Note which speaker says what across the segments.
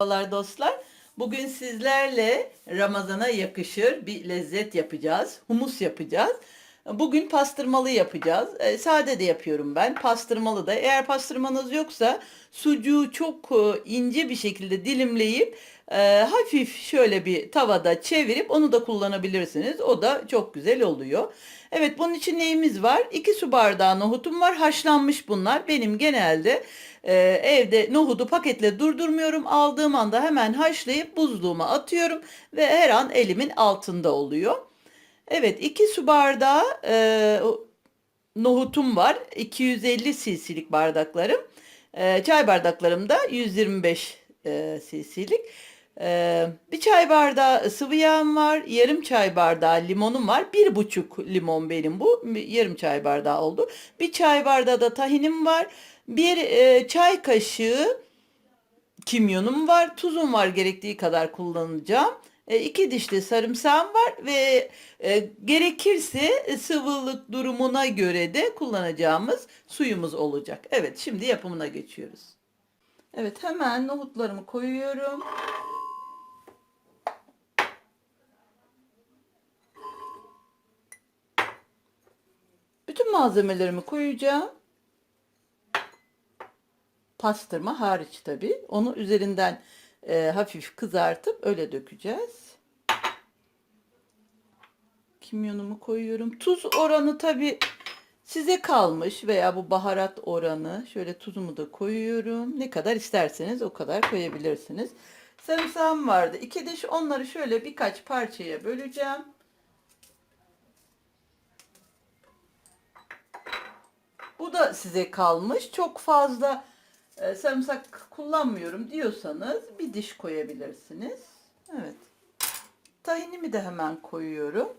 Speaker 1: Merhabalar dostlar. Bugün sizlerle Ramazana yakışır bir lezzet yapacağız. Humus yapacağız. Bugün pastırmalı yapacağız. E, sade de yapıyorum ben. Pastırmalı da. Eğer pastırmanız yoksa sucuğu çok e, ince bir şekilde dilimleyip e, hafif şöyle bir tavada çevirip onu da kullanabilirsiniz. O da çok güzel oluyor. Evet bunun için neyimiz var? 2 su bardağı nohutum var. Haşlanmış bunlar. Benim genelde e, evde nohudu paketle durdurmuyorum. Aldığım anda hemen haşlayıp buzluğuma atıyorum ve her an elimin altında oluyor. Evet 2 su bardağı e, nohutum var. 250 cc'lik bardaklarım. E, çay bardaklarım da 125 e, cc'lik. E, bir çay bardağı sıvı yağım var. Yarım çay bardağı limonum var. Bir buçuk limon benim bu. Yarım çay bardağı oldu. Bir çay bardağı da tahinim var. Bir e, çay kaşığı kimyonum var, tuzum var gerektiği kadar kullanacağım. E, iki dişli sarımsağım var ve e, gerekirse sıvılık durumuna göre de kullanacağımız suyumuz olacak. Evet, şimdi yapımına geçiyoruz. Evet, hemen nohutlarımı koyuyorum. Bütün malzemelerimi koyacağım. Pastırma hariç tabii. Onu üzerinden e, hafif kızartıp öyle dökeceğiz. Kimyonumu koyuyorum. Tuz oranı tabii size kalmış veya bu baharat oranı. Şöyle tuzumu da koyuyorum. Ne kadar isterseniz o kadar koyabilirsiniz. Sarımsağım vardı. İki diş onları şöyle birkaç parçaya böleceğim. Bu da size kalmış. Çok fazla e, sarımsak kullanmıyorum diyorsanız bir diş koyabilirsiniz. Evet. Tahinimi de hemen koyuyorum.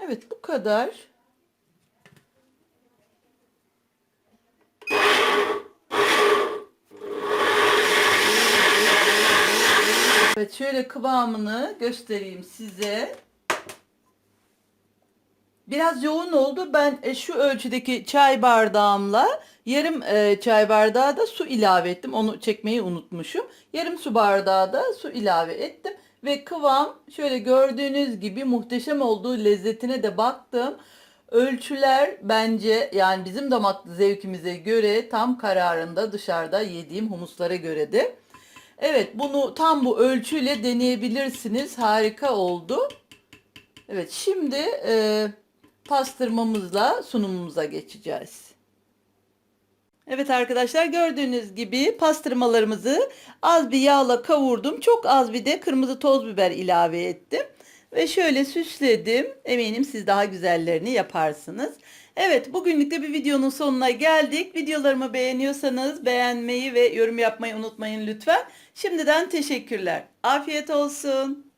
Speaker 1: Evet bu kadar. Şöyle kıvamını göstereyim size. Biraz yoğun oldu. Ben e, şu ölçüdeki çay bardağımla yarım e, çay bardağı da su ilave ettim. Onu çekmeyi unutmuşum. Yarım su bardağı da su ilave ettim. Ve kıvam şöyle gördüğünüz gibi muhteşem olduğu lezzetine de baktım. Ölçüler bence yani bizim damak zevkimize göre tam kararında dışarıda yediğim humuslara göre de. Evet bunu tam bu ölçüyle deneyebilirsiniz. Harika oldu. Evet şimdi e, pastırmamızla sunumumuza geçeceğiz. Evet arkadaşlar gördüğünüz gibi pastırmalarımızı az bir yağla kavurdum. Çok az bir de kırmızı toz biber ilave ettim. Ve şöyle süsledim. Eminim siz daha güzellerini yaparsınız. Evet bugünlük de bir videonun sonuna geldik. Videolarımı beğeniyorsanız beğenmeyi ve yorum yapmayı unutmayın lütfen. Şimdiden teşekkürler. Afiyet olsun.